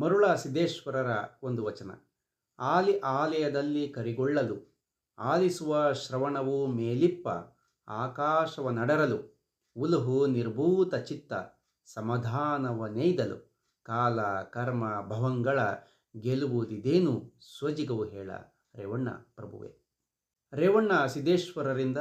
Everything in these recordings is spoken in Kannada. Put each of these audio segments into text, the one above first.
ಮರುಳ ಸಿದ್ದೇಶ್ವರರ ಒಂದು ವಚನ. ಆಲಿ ಆಲಯದಲ್ಲಿ ಕರಿಗೊಳ್ಳಲು, ಆಲಿಸುವ ಶ್ರವಣವು ಮೇಲಿಪ್ಪ ಆಕಾಶವ ನಡರಲು ಉಲುಹು ನಿರ್ಭೂತ ಚಿತ್ತ, ಸಮಾಧಾನವ ನೇಯ್ದಲು, ಕಾಲ ಕರ್ಮ ಭವಂಗಳ ಗೆಲುವುದಿದೇನು ಸ್ವಜಿಗವು ಹೇಳ, ರೇವಣ್ಣ ಪ್ರಭುವೆ. ರೇವಣ್ಣ ಸಿದ್ದೇಶ್ವರರಿಂದ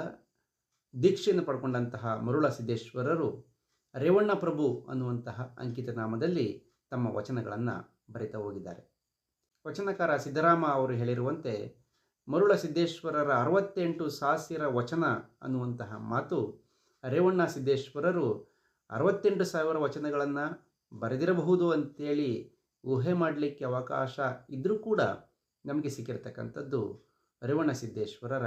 ದೀಕ್ಷೆಯನ್ನು ಪಡ್ಕೊಂಡಂತಹ ಮರುಳ ಸಿದ್ದೇಶ್ವರರು, ರೇವಣ್ಣ ಪ್ರಭು ಅನ್ನುವಂತಹ ಅಂಕಿತ ನಾಮದಲ್ಲಿ ತಮ್ಮ ವಚನಗಳನ್ನು ಬರೆತಾ ಹೋಗಿದ್ದಾರೆ. ವಚನಕಾರ ಸಿದ್ದರಾಮ ಅವರು ಹೇಳಿರುವಂತೆ, ಮರುಳ ಸಿದ್ದೇಶ್ವರರ ಅರವತ್ತೆಂಟು ಸಾವಿರ ವಚನ ಅನ್ನುವಂತಹ ಮಾತು ರೇವಣ್ಣ ಸಿದ್ದೇಶ್ವರರು ಅರವತ್ತೆಂಟು ಸಾವಿರ ವಚನಗಳನ್ನು ಬರೆದಿರಬಹುದು ಅಂತೇಳಿ ಊಹೆ ಮಾಡಲಿಕ್ಕೆ ಅವಕಾಶ ಇದ್ದರೂ ಕೂಡ ನಮಗೆ ಸಿಕ್ಕಿರ್ತಕ್ಕಂಥದ್ದು ರೇವಣ್ಣ ಸಿದ್ದೇಶ್ವರರ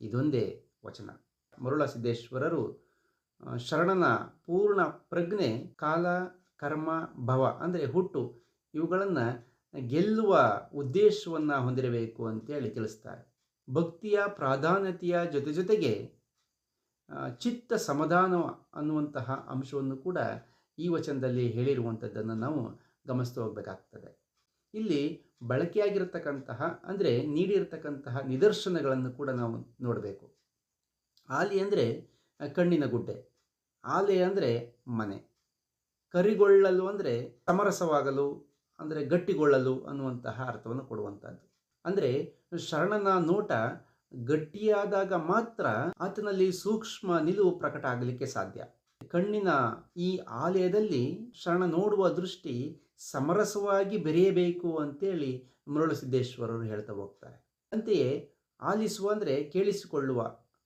ಇದೊಂದೇ ವಚನ. ಮರುಳ ಸಿದ್ದೇಶ್ವರರು ಶರಣನ ಪೂರ್ಣ ಪ್ರಜ್ಞೆ, ಕಾಲ ಕರ್ಮ, ಭವ ಅಂದರೆ ಹುಟ್ಟು. ಇವುಗಳನ್ನು ಗೆಲ್ಲುವ ಉದ್ದೇಶವನ್ನು ಹೊಂದಿರಬೇಕು ಅಂತೇಳಿ ತಿಳಿಸ್ತಾರೆ. ಭಕ್ತಿಯ ಪ್ರಾಧಾನ್ಯತೆಯ ಜೊತೆ ಜೊತೆಗೆ ಚಿತ್ತ ಸಮಾಧಾನ ಅನ್ನುವಂತಹ ಅಂಶವನ್ನು ಕೂಡ ಈ ವಚನದಲ್ಲಿ ಹೇಳಿರುವಂಥದ್ದನ್ನು ನಾವು ಗಮನಿಸ್ತಾ ಹೋಗಬೇಕಾಗ್ತದೆ. ಇಲ್ಲಿ ಬಳಕೆಯಾಗಿರತಕ್ಕಂತಹ ಅಂದರೆ ನೀಡಿರತಕ್ಕಂತಹ ನಿದರ್ಶನಗಳನ್ನು ಕೂಡ ನಾವು ನೋಡಬೇಕು. ಆಲಿ ಅಂದರೆ ಕಣ್ಣಿನ ಗುಡ್ಡೆ. ಆಲೆ ಅಂದರೆ ಮನೆ. ಕರಿಗೊಳ್ಳಲು ಅಂದರೆ ಸಮರಸವಾಗಲು, ಅಂದರೆ ಗಟ್ಟಿಗೊಳ್ಳಲು ಅನ್ನುವಂತಹ ಅರ್ಥವನ್ನು ಕೊಡುವಂಥದ್ದು ಅಂದರೆ ಶರಣನ ನೋಟ ಗಟ್ಟಿಯಾದಾಗ ಮಾತ್ರ ಆತನಲ್ಲಿ ಸೂಕ್ಷ್ಮ ನಿಲುವು ಪ್ರಕಟ ಆಗಲಿಕ್ಕೆ ಸಾಧ್ಯ. ಕಣ್ಣಿನ ಈ ಆಲಯದಲ್ಲಿ ಶರಣ ನೋಡುವ ದೃಷ್ಟಿ ಸಮರಸವಾಗಿ ಬೆರೆಯಬೇಕು ಅಂತೇಳಿ ಮರುಳಸಿದ್ದೇಶ್ವರರು ಹೇಳ್ತಾ ಹೋಗ್ತಾರೆ. ಅಂತೆಯೇ ಆಲಿಸುವ ಅಂದರೆ ಕೇಳಿಸಿಕೊಳ್ಳುವ,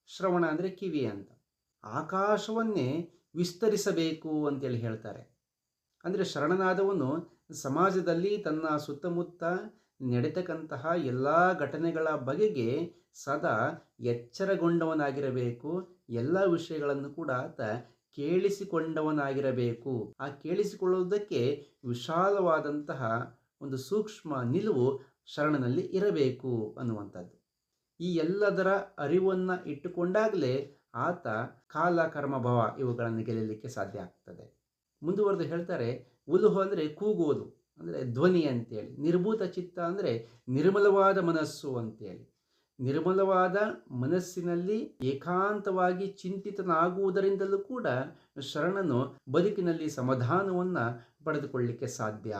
ಶ್ರವಣ ಅಂದರೆ ಕಿವಿ ಅಂತ. ಆಕಾಶವನ್ನೇ ವಿಸ್ತರಿಸಬೇಕು ಅಂತೇಳಿ ಹೇಳ್ತಾರೆ. ಅಂದರೆ ಶರಣನಾದವನು ಸಮಾಜದಲ್ಲಿ ತನ್ನ ಸುತ್ತಮುತ್ತ ನಡೆತಕ್ಕಂತಹ ಎಲ್ಲ ಘಟನೆಗಳ ಬಗೆಗೆ ಸದಾ ಎಚ್ಚರಗೊಂಡವನಾಗಿರಬೇಕು. ಎಲ್ಲ ವಿಷಯಗಳನ್ನು ಕೂಡ ಆತ ಕೇಳಿಸಿಕೊಂಡವನಾಗಿರಬೇಕು. ಆ ಕೇಳಿಸಿಕೊಳ್ಳುವುದಕ್ಕೆ ವಿಶಾಲವಾದಂತಹ ಒಂದು ಸೂಕ್ಷ್ಮ ನಿಲುವು ಶರಣನಲ್ಲಿ ಇರಬೇಕು ಅನ್ನುವಂಥದ್ದು. ಈ ಎಲ್ಲದರ ಅರಿವನ್ನು ಇಟ್ಟುಕೊಂಡಾಗಲೇ ಆತ ಕಾಲ ಕರ್ಮಭವ ಇವುಗಳನ್ನು ಗೆಲ್ಲಲಿಕ್ಕೆ ಸಾಧ್ಯ ಆಗ್ತದೆ. ಮುಂದುವರೆದು ಹೇಳ್ತಾರೆ ಉಲುಹು ಅಂದರೆ ಕೂಗುವುದು. ಅಂದರೆ ಧ್ವನಿ ಅಂತೇಳಿ. ನಿರ್ಭೂತ ಚಿತ್ತ ಅಂದರೆ ನಿರ್ಮಲವಾದ ಮನಸ್ಸು ಅಂತೇಳಿ. ನಿರ್ಮಲವಾದ ಮನಸ್ಸಿನಲ್ಲಿ ಏಕಾಂತವಾಗಿ ಚಿಂತಿತನಾಗುವುದರಿಂದಲೂ ಕೂಡ ಶರಣನು ಬದುಕಿನಲ್ಲಿ ಸಮಾಧಾನವನ್ನು ಪಡೆದುಕೊಳ್ಳಲಿಕ್ಕೆ ಸಾಧ್ಯ.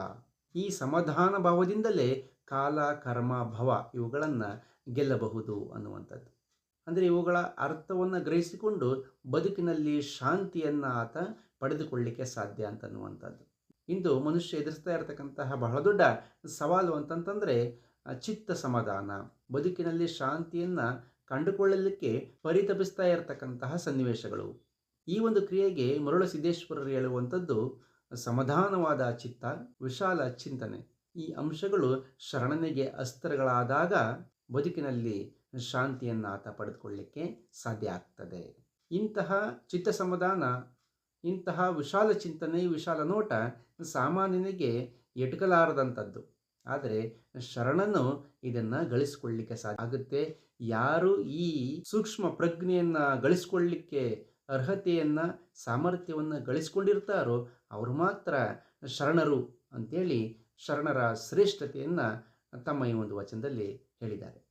ಈ ಸಮಾಧಾನ ಭಾವದಿಂದಲೇ ಕಾಲ, ಕರ್ಮ, ಭವ ಇವುಗಳನ್ನು ಗೆಲ್ಲಬಹುದು ಅನ್ನುವಂಥದ್ದು. ಅಂದರೆ ಇವುಗಳ ಅರ್ಥವನ್ನು ಗ್ರಹಿಸಿಕೊಂಡು ಬದುಕಿನಲ್ಲಿ ಶಾಂತಿಯನ್ನು ಆತ ಪಡೆದುಕೊಳ್ಳಲಿಕ್ಕೆ ಸಾಧ್ಯ ಅಂತನ್ನುವಂಥದ್ದು ಇಂದು ಮನುಷ್ಯ ಎದುರಿಸ್ತಾ ಇರತಕ್ಕಂತಹ ಬಹಳ ದೊಡ್ಡ ಸವಾಲು ಅಂತಂತಂದರೆ ಚಿತ್ತ ಸಮಾಧಾನ. ಬದುಕಿನಲ್ಲಿ ಶಾಂತಿಯನ್ನು ಕಂಡುಕೊಳ್ಳಲಿಕ್ಕೆ ಪರಿತಪಿಸ್ತಾ ಇರತಕ್ಕಂತಹ ಸನ್ನಿವೇಶಗಳು. ಈ ಒಂದು ಕ್ರಿಯೆಗೆ ಮರುಳ ಸಿದ್ದೇಶ್ವರರು ಹೇಳುವಂಥದ್ದು, ಸಮಾಧಾನವಾದ ಚಿತ್ತ, ವಿಶಾಲ ಚಿಂತನೆ. ಈ ಅಂಶಗಳು ಶರಣನಿಗೆ ಅಸ್ತ್ರಗಳಾದಾಗ ಬದುಕಿನಲ್ಲಿ ಶಾಂತಿಯನ್ನು ಆತ ಪಡೆದುಕೊಳ್ಳಿಕ್ಕೆ ಸಾಧ್ಯ ಆಗ್ತದೆ. ಇಂತಹ ಚಿತ್ತ ಸಮಾಧಾನ, ಇಂತಹ ವಿಶಾಲ ಚಿಂತನೆ, ವಿಶಾಲ ನೋಟ ಸಾಮಾನ್ಯನಿಗೆ ಎಟಕಲಾರದಂಥದ್ದು. ಆದರೆ ಶರಣನು ಇದನ್ನು ಗಳಿಸಿಕೊಳ್ಳಲಿಕ್ಕೆ ಸಾಧ್ಯ ಆಗುತ್ತೆ. ಯಾರು ಈ ಸೂಕ್ಷ್ಮ ಪ್ರಜ್ಞೆಯನ್ನು ಗಳಿಸ್ಕೊಳ್ಳಿಕ್ಕೆ ಅರ್ಹತೆಯನ್ನು, ಸಾಮರ್ಥ್ಯವನ್ನು ಗಳಿಸಿಕೊಂಡಿರ್ತಾರೋ ಅವರು ಮಾತ್ರ ಶರಣರು ಅಂತೇಳಿ ಶರಣರ ಶ್ರೇಷ್ಠತೆಯನ್ನು ತಮ್ಮ ಈ ಒಂದು ವಚನದಲ್ಲಿ ಹೇಳಿದ್ದಾರೆ.